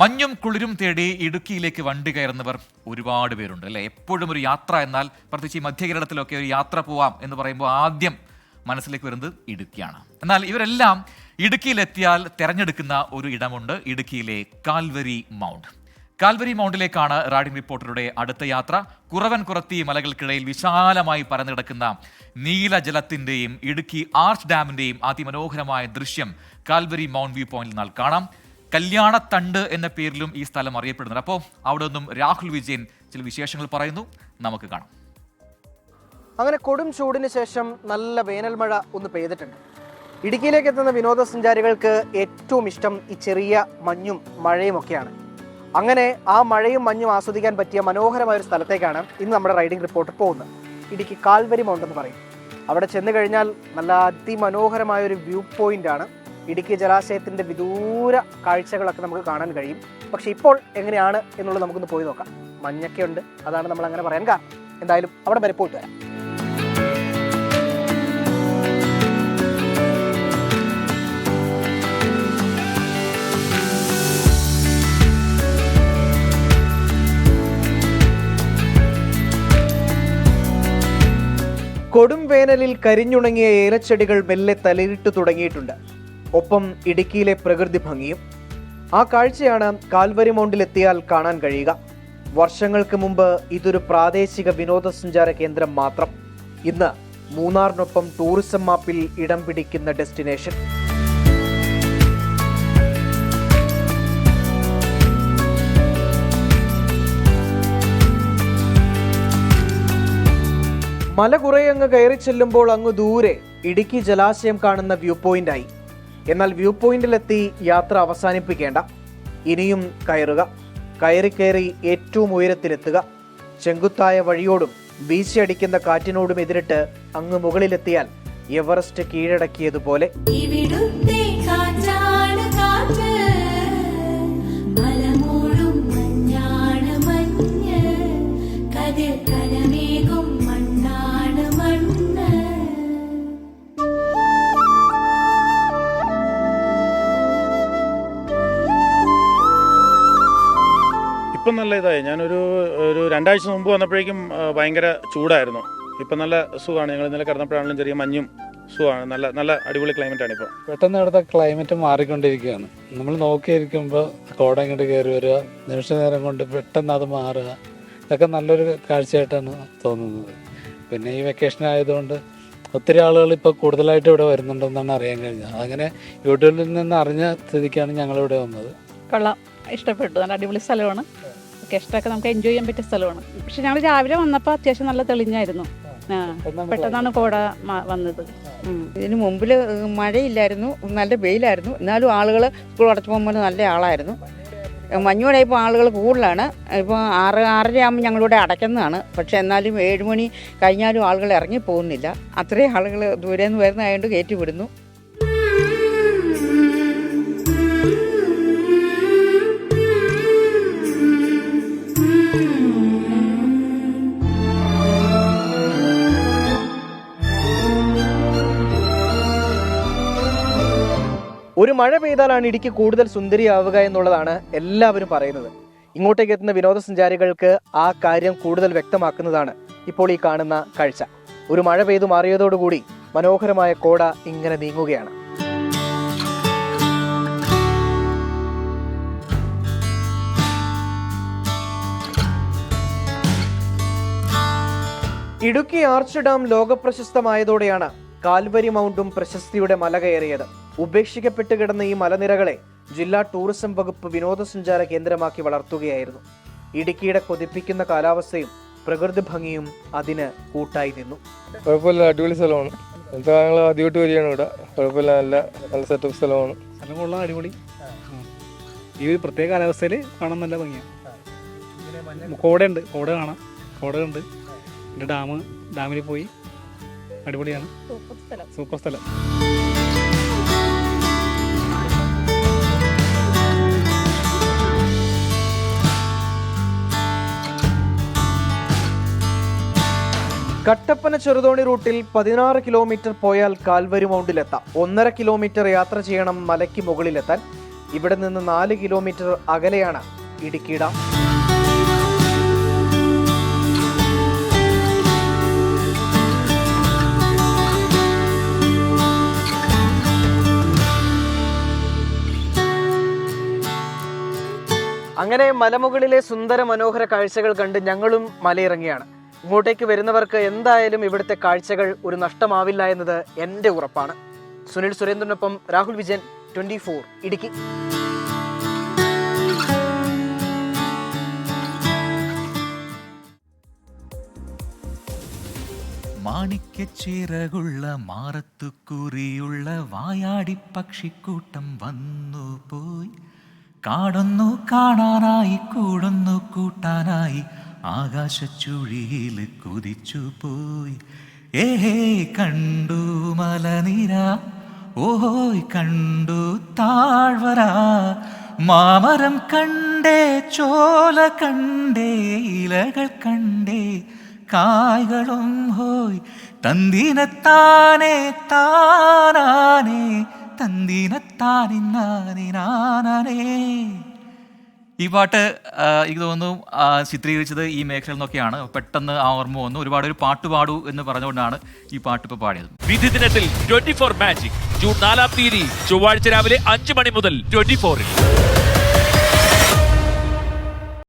മഞ്ഞും കുളിരും തേടി ഇടുക്കിയിലേക്ക് വണ്ടി കയറുന്നവർ ഒരുപാട് പേരുണ്ട് അല്ലേ? എപ്പോഴും ഒരു യാത്ര എന്നാൽ പ്രത്യേകിച്ച് ഈ മധ്യകേരളത്തിലൊക്കെ ഒരു യാത്ര പോവാം എന്ന് പറയുമ്പോൾ ആദ്യം മനസ്സിലേക്ക് വരുന്നത് ഇടുക്കിയാണ്. എന്നാൽ ഇവരെല്ലാം ഇടുക്കിയിലെത്തിയാൽ തിരഞ്ഞെടുക്കുന്ന ഒരു ഇടമുണ്ട് ഇടുക്കിയിലെ കാൽവരി മൗണ്ട്. കാൽവരി മൗണ്ടിലേക്കാണ് റാഡിംഗ് റിപ്പോർട്ടറുടെ അടുത്ത യാത്ര. കുറവൻ കുറത്തി മലകൾക്കിടയിൽ വിശാലമായി പരന്നിടക്കുന്ന നീലജലത്തിന്റെയും ഇടുക്കി ആർച്ച് ഡാമിന്റെയും അതിമനോഹരമായ ദൃശ്യം കാൽവരി മൗണ്ട് വ്യൂ പോയിന്റിൽ നിന്നാൽ കാണാം. കല്യാണത്തണ്ട് എന്ന പേരിലും ഈ സ്ഥലം അറിയപ്പെടുന്നുണ്ട്. അപ്പോൾ അവിടെ നിന്നും രാഹുൽ വിജയൻ ചില വിശേഷങ്ങൾ പറയുന്നു. നമുക്ക് കാണാം. അങ്ങനെ കൊടും ചൂടിന് ശേഷം നല്ല വേനൽ മഴ ഒന്ന് പെയ്തിട്ടുണ്ട്. ഇടുക്കിയിലേക്ക് എത്തുന്ന വിനോദസഞ്ചാരികൾക്ക് ഏറ്റവും ഇഷ്ടം ഈ ചെറിയ മഞ്ഞും മഴയും ഒക്കെയാണ്. അങ്ങനെ ആ മഴയും മഞ്ഞും ആസ്വദിക്കാൻ പറ്റിയ മനോഹരമായ ഒരു സ്ഥലത്തേക്കാണ് ഇന്ന് നമ്മുടെ റൈഡിംഗ് റിപ്പോർട്ട് പോകുന്നത്. ഇടുക്കി കാൽവരി മൗണ്ട് എന്ന് പറയും. അവിടെ ചെന്ന് കഴിഞ്ഞാൽ നല്ല അതിമനോഹരമായ ഒരു വ്യൂ പോയിന്റ് ആണ് ഇടുക്കി ജലാശയത്തിന്റെ വിദൂര കാഴ്ചകളൊക്കെ നമുക്ക് കാണാൻ കഴിയും. പക്ഷെ ഇപ്പോൾ എങ്ങനെയാണ് എന്നുള്ളത് നമുക്കൊന്ന് പോയി നോക്കാം. മഞ്ഞൊക്കെ ഉണ്ട് അതാണ് നമ്മൾ അങ്ങനെ പറയാൻ കാരണം. എന്തായാലും അവിടെ വരെ പോയിട്ട് വരാം. കൊടും വേനലിൽ കരിഞ്ഞുണങ്ങിയ ഏലച്ചെടികൾ മെല്ലെ തലയിട്ട് തുടങ്ങിയിട്ടുണ്ട്. ഒപ്പം ഇടുക്കിയിലെ പ്രകൃതി ഭംഗിയും. ആ കാഴ്ചയാണ് കാൽവരി മൗണ്ടിലെത്തിയാൽ കാണാൻ കഴിയുക. വർഷങ്ങൾക്ക് മുമ്പ് ഇതൊരു പ്രാദേശിക വിനോദസഞ്ചാര കേന്ദ്രം മാത്രം. ഇന്ന് മൂന്നാറിനൊപ്പം ടൂറിസം മാപ്പിൽ ഇടം പിടിക്കുന്ന ഡെസ്റ്റിനേഷൻ. മല കുറേ അങ്ങ് കയറി ചെല്ലുമ്പോൾ അങ്ങ് ദൂരെ ഇടുക്കി ജലാശയം കാണുന്ന വ്യൂ പോയിന്റായി. എന്നാൽ വ്യൂ പോയിന്റിലെത്തി യാത്ര അവസാനിപ്പിക്കേണ്ട. ഇനിയും കയറുക. കയറി കയറി ഏറ്റവും ഉയരത്തിലെത്തുക. ചെങ്കുത്തായ വഴിയോടും വീശിയടിക്കുന്ന കാറ്റിനോടും എതിരിട്ട് അങ്ങ് മുകളിലെത്തിയാൽ എവറസ്റ്റ് കീഴടക്കിയതുപോലെ. ഇപ്പം നല്ല ഇതായി. ഞാനൊരു ഒരു രണ്ടാഴ്ച മുമ്പ് വന്നപ്പോഴേക്കും ഭയങ്കര ചൂടായിരുന്നു. ഇപ്പം നല്ല സുഖമാണ്. ഞങ്ങൾ ഇന്നലെ കിടന്നപ്പോഴാണെങ്കിലും ചെറിയ മഞ്ഞും സുഖമാണ്. നല്ല നല്ല അടിപൊളി ക്ലൈമറ്റ് ആണ് ഇപ്പോൾ പെട്ടെന്ന് ഇവിടുത്തെ ക്ലൈമറ്റ് മാറിക്കൊണ്ടിരിക്കുകയാണ്. നമ്മൾ നോക്കിയിരിക്കുമ്പോൾ കോട ഇങ്ങോട്ട് കയറി വരിക നിമിഷ നേരം കൊണ്ട് പെട്ടെന്ന് അത് മാറുക. ഇതൊക്കെ നല്ലൊരു കാഴ്ചയായിട്ടാണ് തോന്നുന്നത്. പിന്നെ ഈ വെക്കേഷൻ ആയതുകൊണ്ട് ഒത്തിരി ആളുകൾ ഇപ്പോൾ കൂടുതലായിട്ട് ഇവിടെ വരുന്നുണ്ടെന്നാണ് അറിയാൻ കഴിഞ്ഞത്. അങ്ങനെ യൂട്യൂബിൽ നിന്ന് അറിഞ്ഞ സ്ഥിതിക്കാണ് ഞങ്ങളിവിടെ വന്നത്. കൊള്ളാം. ഇഷ്ടപ്പെട്ടു. നല്ല അടിപൊളി സ്ഥലമാണ്. ഗസ്റ്റൊക്കെ നമുക്ക് എൻജോയ് ചെയ്യാൻ പറ്റിയ സ്ഥലമാണ്. പക്ഷെ ഞങ്ങൾ രാവിലെ വന്നപ്പോൾ അത്യാവശ്യം നല്ല തെളിഞ്ഞായിരുന്നു. ആ പെട്ടെന്നാണ് കോട വന്നത്. ഇതിന് മുമ്പിൽ മഴയില്ലായിരുന്നു നല്ല വെയിലായിരുന്നു. എന്നാലും ആളുകൾ സ്കൂൾ അടച്ചു പോകുമ്പോൾ നല്ല ആളായിരുന്നു. മഞ്ഞുകൂടെയപ്പോൾ ആളുകൾ കൂടുതലാണ്. ഇപ്പോൾ ആറ് ആറര ആകുമ്പോൾ ഞങ്ങളിവിടെ അടയ്ക്കുന്നതാണ്. പക്ഷേ എന്നാലും ഏഴുമണി കഴിഞ്ഞാലും ആളുകൾ ഇറങ്ങി പോകുന്നില്ല. അത്രയും ആളുകൾ ദൂരെ നിന്ന് വരുന്നതായതുകൊണ്ട് കയറ്റി വിടുന്നു. ഒരു മഴ പെയ്താലാണ് ഇടുക്കി കൂടുതൽ സുന്ദരിയാവുക എന്നുള്ളതാണ് എല്ലാവരും പറയുന്നത്. ഇങ്ങോട്ടേക്ക് എത്തുന്ന വിനോദസഞ്ചാരികൾക്ക് ആ കാര്യം കൂടുതൽ വ്യക്തമാക്കുന്നതാണ് ഇപ്പോൾ ഈ കാണുന്ന കാഴ്ച. ഒരു മഴ പെയ്തു മാറിയതോടുകൂടി മനോഹരമായ കോട ഇങ്ങനെ നീങ്ങുകയാണ്. ഇടുക്കി ആർച്ച് ഡാം ലോകപ്രശസ്തമായതോടെയാണ് കാൽവരി മൗണ്ടും പ്രശസ്തിയുടെ മല കയറിയത്. ഉപേക്ഷിക്കപ്പെട്ട് കിടന്ന ഈ മലനിരകളെ ജില്ലാ ടൂറിസം വകുപ്പ് വിനോദസഞ്ചാര കേന്ദ്രമാക്കി വളർത്തുകയായിരുന്നു. ഇടുക്കിയുടെ കൊതിപ്പിക്കുന്ന കാലാവസ്ഥയും പ്രകൃതി ഭംഗിയും അതിന് കൂട്ടായി നിന്നു. കുഴപ്പമില്ല അടിപൊളി സ്ഥലമാണ്. എന്താ ഞങ്ങൾ ആദ്യമായിട്ട് വരികയാണ് ഇവിടെ. കുഴപ്പമില്ല നല്ല നല്ല സെറ്റപ്പ് സ്ഥലമാണ്. സ്ഥലം കൊള്ളാം അടിപൊളി. ഈ ഒരു പ്രത്യേക കാലാവസ്ഥയിൽ കാണാൻ നല്ല ഭംഗിയാണ് കോടയുണ്ട് കോട കാണാം. കോടയുണ്ട് പിന്നെ ഡാം ഡാമിൽ പോയി. അടിപൊളിയാണ്. സൂപ്പർ സ്ഥലം സൂപ്പർ സ്ഥലം കട്ടപ്പന ചെറുതോണി റൂട്ടിൽ പതിനാറ് കിലോമീറ്റർ പോയാൽ കാൽവരി മൗണ്ടിലെത്താം. ഒന്നര കിലോമീറ്റർ യാത്ര ചെയ്യണം മലയ്ക്ക് മുകളിലെത്താൻ. ഇവിടെ നിന്ന് നാല് കിലോമീറ്റർ അകലെയാണ് ഇടുക്കി ഡാം. അങ്ങനെ മലമുകളിലെ സുന്ദര മനോഹര കാഴ്ചകൾ കണ്ട് ഞങ്ങളും മലയിറങ്ങിയാണ്. ഇങ്ങോട്ടേക്ക് വരുന്നവർക്ക് എന്തായാലും ഇവിടുത്തെ കാഴ്ചകൾ ഒരു നഷ്ടമാവില്ല എന്നത് എന്റെ ഉറപ്പാണ്. സുനിൽ സുരേന്ദ്രനൊപ്പം രാഹുൽ വിജയൻ ട്വന്റി ഫോർ ഇടുക്കി. മാണിക്കച്ചേരകുള്ള മാറത്തുക്കുറിയുള്ള വായാടി പക്ഷിക്കൂട്ടം വന്നു. കാടൊന്നു കാണാനായി കൂടുന്നു കൂട്ടാനായി. ആകാശച്ചുഴിയിൽ കുതിച്ചു പോയി ഏഹേ കണ്ടു മലനിര. ഓഹോയ് കണ്ടു താഴ്വര. മാമരം കണ്ടേ ചോല കണ്ടേ ഇലകൾ കണ്ടേ കായ്കളും ഹോയ്. തന്തിനത്താനേ താനാനേ തന്തിനത്താനിന്നാനേ ഈ പാട്ട് എനിക്ക് തോന്നുന്നു ചിത്രീകരിച്ചത് ഈ മേഖലയിൽ നിന്നൊക്കെയാണ്. പെട്ടെന്ന് ആ ഓർമ്മ വന്നു. ഒരുപാട് ഒരു പാട്ട് പാടൂ എന്ന് പറഞ്ഞുകൊണ്ടാണ് ഈ പാട്ട് ഇപ്പോൾ പാടിയത്. വിധി ദിനത്തിൽ ട്വന്റി ഫോർ മാജിക് ജൂൺ നാലാം തീയതി ചൊവ്വാഴ്ച രാവിലെ അഞ്ച് മണി മുതൽ ട്വന്റി ഫോറിൽ